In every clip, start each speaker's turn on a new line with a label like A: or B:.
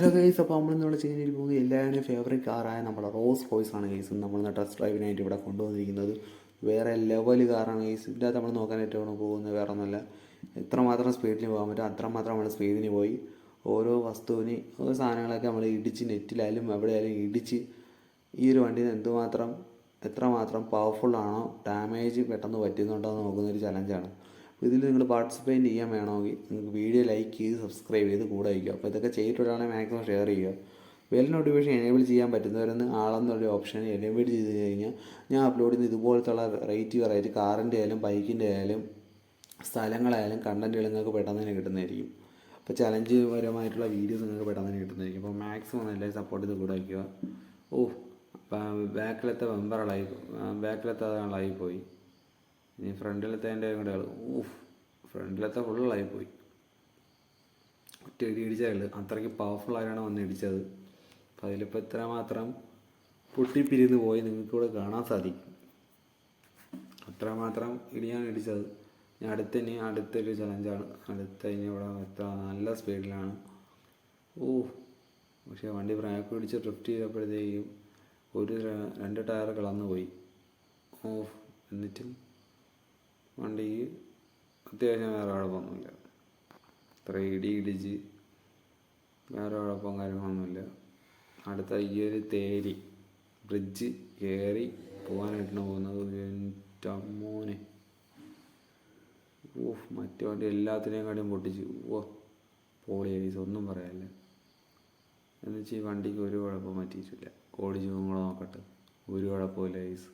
A: Hello guys അപ്പോൾ ഇന്നോട് ചെയ്യാൻ പോകുന്നത് എല്ലാവരുടെയും ഫേവറേറ്റ് കാറായ നമ്മുടെ റോസ് റോയ്സ് ആണ് ഗൈസ് നമ്മൾ ടെസ്റ്റ് ഡ്രൈവിനായിട്ട് ഇവിടെ കൊണ്ടുവന്നിരിക്കുന്നത്. വേറെ ലെവൽ കാറാണ് ഗൈസ് ഇതിന്റെ നമ്മൾ നോക്കാനായിട്ടാണ് പോകുന്നത് വേറെ ഒന്നുമല്ല എത്രമാത്രം സ്പീഡിന് പോകാൻ പറ്റും. അത്രമാത്രം നമ്മൾ സ്പീഡിന് പോയി. ഓരോ വസ്തുവിന് ഓരോ സാധനങ്ങളൊക്കെ നമ്മൾ ഇടിച്ച് നെറ്റിലായാലും എവിടെയായാലും ഇടിച്ച് ഈ ഒരു വണ്ടിന് എന്തുമാത്രം എത്രമാത്രം പവർഫുൾ ആണോ ഡാമേജ് പെട്ടെന്ന് പറ്റുന്നുണ്ടോ എന്ന് നോക്കുന്ന ഒരു ചലഞ്ചാണ് ഇതിൽ നിങ്ങൾ പാർട്ടിസിപ്പേറ്റ് ചെയ്യാൻ വേണമെങ്കിൽ നിങ്ങൾക്ക് വീഡിയോ ലൈക്ക് ചെയ്ത് സബ്സ്ക്രൈബ് ചെയ്ത് കൂടെ വയ്ക്കുക അപ്പോൾ ഇതൊക്കെ ചെയ്തിട്ടുള്ളതാണെങ്കിൽ മാക്സിമം ഷെയർ ചെയ്യുക. വെൽ നോട്ടിഫിക്കേഷൻ എനേബിൾ ചെയ്യാൻ പറ്റുന്നവരെന്ന് ആളെന്നുള്ള ഓപ്ഷൻ എനേബിൾ ചെയ്ത് കഴിഞ്ഞാൽ ഞാൻ അപ്ലോഡ് ചെയ്യുന്ന ഇതുപോലത്തുള്ള റേറ്റ് വെറൈറ്റി കാറിന്റെ ആയാലും ബൈക്കിന്റെ ആയാലും സ്ഥലങ്ങളായാലും കണ്ടന്റുകൾ നിങ്ങൾക്ക് പെട്ടെന്ന് തന്നെ കിട്ടുന്നതായിരിക്കും. അപ്പോൾ ചലഞ്ച് പരമായിട്ടുള്ള വീഡിയോസ് നിങ്ങൾക്ക് പെട്ടെന്ന് തന്നെ കിട്ടുന്നതായിരിക്കും. അപ്പോൾ മാക്സിമം എല്ലാവരും സപ്പോർട്ട് ചെയ്ത് കൂടെ വയ്ക്കുക ഓ ബാക്കിലത്തെ മെമ്പറുകളായി ബാക്കിലത്തെ ആളായി പോയി. ഇനി ഫ്രണ്ടിലത്തെ കൂടെ ആൾ ഊഫ് ഫ്രണ്ടിലത്തെ ഫുള്ളായി പോയി. ഒറ്റ ഇടി അത്രയ്ക്ക് പവർഫുൾ ആയാണ് വന്ന് ഇടിച്ചത്. അപ്പം അതിലിപ്പോൾ ഇത്ര മാത്രം പൊട്ടിപ്പിരിന്ന് പോയി നിങ്ങൾക്ക് ഇവിടെ കാണാൻ സാധിക്കും. അത്രമാത്രം ഇടിയാണ് ഇടിച്ചത്. ഇനി അടുത്ത ഇനി അടുത്തൊരു ചലഞ്ചാണ് അടുത്ത ഇനി ഇവിടെ എത്ര നല്ല സ്പീഡിലാണ് ഓ പക്ഷേ വണ്ടി ബ്രേക്ക് പിടിച്ച് ഡ്രിഫ്റ്റ് ചെയ്തപ്പോഴത്തേക്കും ഒരു രണ്ട് ടയർ കളന്നു പോയി. ഓ എന്നിട്ടും വണ്ടിക്ക് അത്യാവശ്യം വേറെ കുഴപ്പമൊന്നുമില്ല ഇത്ര ഇടി ഇടിച്ച് വേറെ കുഴപ്പം കാര്യങ്ങളൊന്നുമില്ല അടുത്ത ഈ ഒരു തേരി ബ്രിഡ്ജ് കയറി പോകാനായിട്ടാണ് പോകുന്നത് എന്റെ മോനെ. ഓഹ് മറ്റേ വണ്ടി എല്ലാത്തിനെയും കാട്ടിയും പൊട്ടിച്ചു. ഓ പോളി ഐസ് ഒന്നും പറയാനില്ല. എന്നുവെച്ചാൽ ഈ വണ്ടിക്ക് ഒരു കുഴപ്പം പറ്റിയിട്ടില്ല. ഓടിച്ചു പോകുമ്പോൾ നോക്കട്ടെ. ഒരു കുഴപ്പമില്ല ഐസ്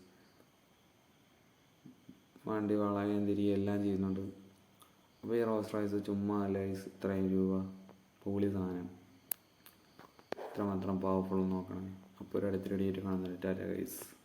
A: വണ്ടി വളയാൻ തിരികെ എല്ലാം ചെയ്യുന്നുണ്ട്. അപ്പോൾ ഈ റോസ് റൈസ് ചുമ്മാ അല്ല? ഇത്രയും രൂപ. പോളി സാധനം. ഇത്രമാത്രം പവർഫുൾ നോക്കണം. അപ്പോൾ ഒരു അടുത്തിരടിയായിട്ട് കാണുന്നില്ല ടാറ്റ ഗൈസ്.